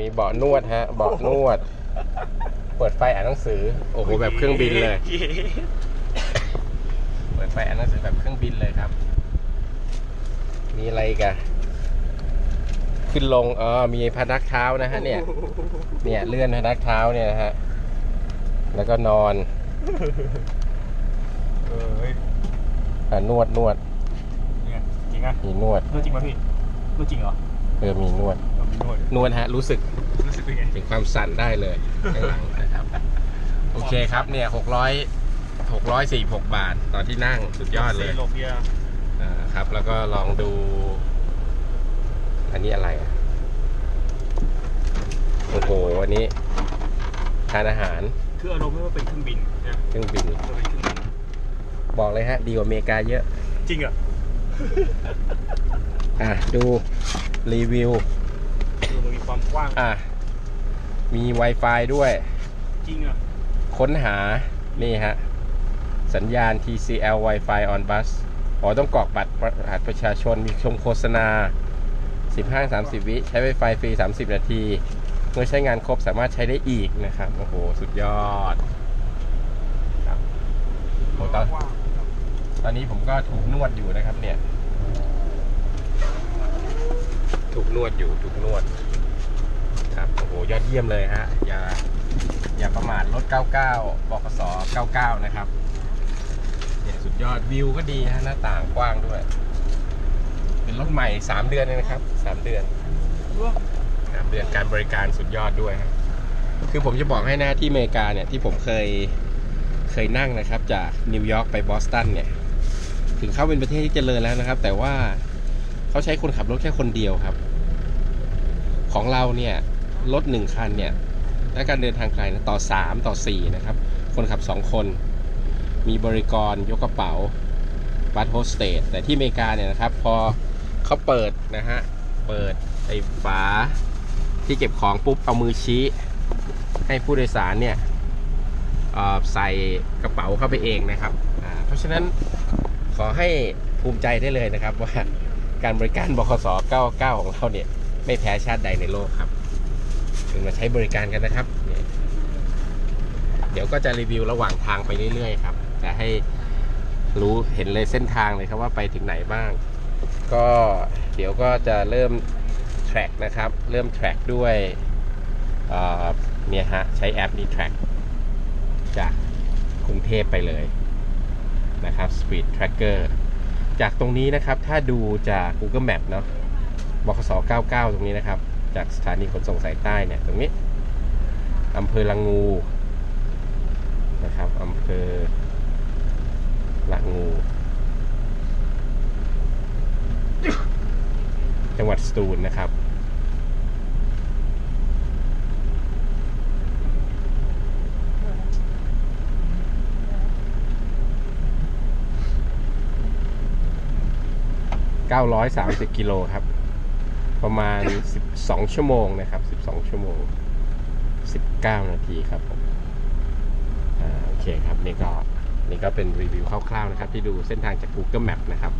มีเบาะนวดฮะ เบาะนวด เปิดไฟอ่านหนังสือ โอ้โหแบบเครื่องบินเลย เปิดไฟอ่านหนังสือแบบเครื่องบินเลยครับ มีอะไรอีกันขึ้นลงเออมีพนักเท้านะฮะเนี่ย เนี่ยเลื่อนพนักเท้าเนี่ยนะฮะ แล้วก็นอนเออเฮ้ยอ่านวดนวดเนี่ยจริงอะมีนวด นวดจริงป่ะพี่นวดจริงเหรอ เออมีนวด เรามีนวดนวดฮะ รู้สึกรู้สึกเป็นไง ถึงความสั่นได้เลยข้างหลังนะครับ โอเคครับเนี่ยหกร้อยหกร้อยสี่หกบาทตอนที่นั่งสุดยอดเลยโลเปียอ่าครับ แล้วก็ลองดู อันนี้อะไรอะ โอ้โหอันนี้ทานอาหารคืออารมณ์ไม่ว่าเป็นเครื่องบินนะเครื่องบินมันเป็นเครื่องบินบอกเลยฮะ ดีกว่าอเมริกาเยอะ จริงเหรอะ อะดูรีวิวคือมันมีความกว้าง อะ มี Wi-Fi ด้วย จริงอะค้นหา นี่ฮะ สัญญาณ TCL Wi-Fi on bus อ๋อ ต้องกรอกบัตรประหัสประชาชน มีชมโฆษณา 15-30 วิ ใช้ Wi-Fi ฟรี 30 นาที เมื่อใช้งานครบสามารถใช้ได้อีกนะครับ โอ้โห สุดยอด ครับโอ้ตอนกว้าง ตอนนี้ผมก็ถูกนวดอยู่นะครับ เนี่ย ถูกนวดอยู่ถูกนวด ครับโอ้โหยอดเยี่ยมเลยฮะอย่าอย่าประมาทรถ 99บกส99 นะครับเนี่ยสุดยอดวิวก็ดีฮะหน้าต่างกว้างด้วย เป็นรถใหม่ 3 เดือนเองนะครับ3เดือนสามเดือนการบริการสุดยอดด้วยฮะคือผมจะบอกให้นะที่อเมริกาเนี่ยที่ผมเคยเคยนั่งนะครับ จากนิวยอร์กไปบอสตันเนี่ย ถึงเข้าเป็นประเทศที่เจริญแล้วนะครับ แต่ว่าเขาใช้คนขับรถแค่คนเดียวครับ ของเราเนี่ยรถหนึ่งคันเนี่ยและการเดินทางไกลนะต่อ 3 ต่อ 4 นะครับ คนขับ 2 คน มีบริกรยกกระเป๋าบัตโฮสเตสแต่ที่อเมริกาเนี่ยนะครับ พอเขาเปิดนะฮะ เปิดไอ้ฝาที่เก็บของปุ๊บ เอามือชี้ให้ผู้โดยสารเนี่ยใส่กระเป๋าเข้าไปเองนะครับ เพราะฉะนั้น อให้ภูมิใจได้เลยนะครับ ว่าการบริการบคส99 ของเราเนี่ย ไม่แพ้ชาติใดในโลกครับถึงมาใช้บริการกันนะครับเเดี๋ยวก็จะรีวิวระหว่างทางไปเรื่อยๆครับจะให้รู้เห็นเลยเส้นทางเลยครับว่าไปถึงไหนบ้าง ก็เดี๋ยวก็จะเริ่ม track นะครับ เริ่ม track ด้วยเนี่ยฮะ ใช้แอปนี้ track จากกรุงเทพไปเลย นะครับ speed tracker จากตรงนี้นะครับถ้าดูจาก Google Map เนาะบคส99 ตรงนี้นะครับ จากสถานีขนส่งสายใต้เนี่ย ตรงนี้อำเภอละงูนะครับอำเภอละงู จังหวัดสตูลนะครับ 930 กิโลครับ ประมาณ 12 ชั่วโมงนะครับ 12 ชั่วโมง 19 นาทีครับผมโอเคครับ นี่ก็นี่ก็เป็นรีวิวคร่าวๆนะครับ ที่ดูเส้นทางจาก Google Map นะครับ